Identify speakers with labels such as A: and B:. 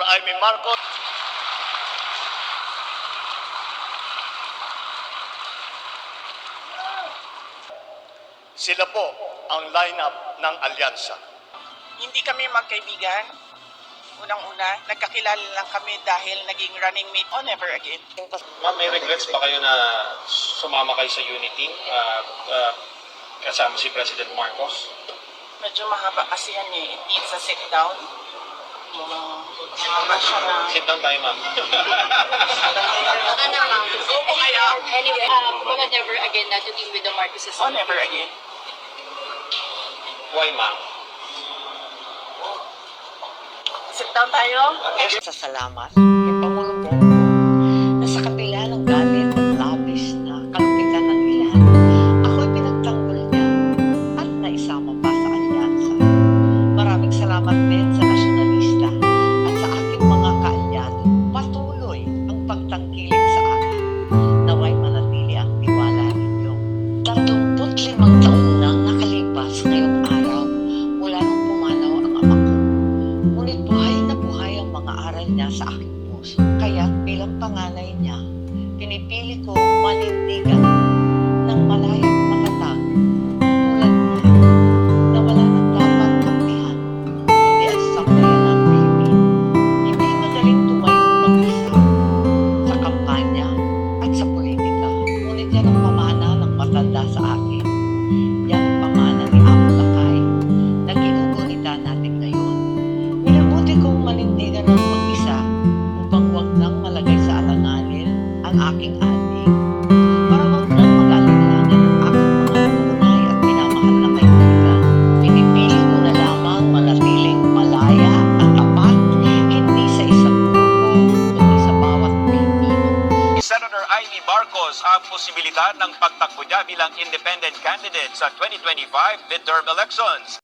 A: Senator Amy Marcos. Sila po ang lineup ng alyansa.
B: Hindi kami magkaibigan. Unang-una, nagkakilala lang kami dahil naging running mate on Never Again.
C: Ma'am, may regrets ba kayo na sumama kayo sa Unity uh, uh, kasama si President Marcos?
B: Medyo mahaba kasi yan eh. It needs a sit down.
C: Sit down tayo, ma'am.
D: Ano ma'am?
B: Oo, kaya.
D: Anyway, um, never again na to deal with the Marcoses.
B: On Never Again.
C: Why, ma'am?
B: Sit down tayo.
E: sa salamat kay Pangulong Bongbong na sa kabila ng galit at labis na kalupitan ng ilan, ako'y pinagtanggol niya at naisama pa sa alyansa. Maraming salamat din sa Ngunit buhay na buhay ang mga aral niya sa aking puso. Kaya bilang panganay niya, pinipili ko manindigan ng malayang matatag tulad niya na dapat ang Pilipino. Hindi madaling tumayo mag-isa sa at sa politika. Ngunit yan ang pamana ng matanda sa akin. Ang aking aning. Para wag nang mag-alinlangan ang aking mga tunay at pinamahal na kaibigan. Pinipili ko na lamang manatiling malaya at tapat, hindi sa isang grupo, kundi sa bawat Pilipino.
F: Senator Amy Marcos ang posibilidad ng pagtakbo niya bilang independent candidate sa 2025 midterm elections.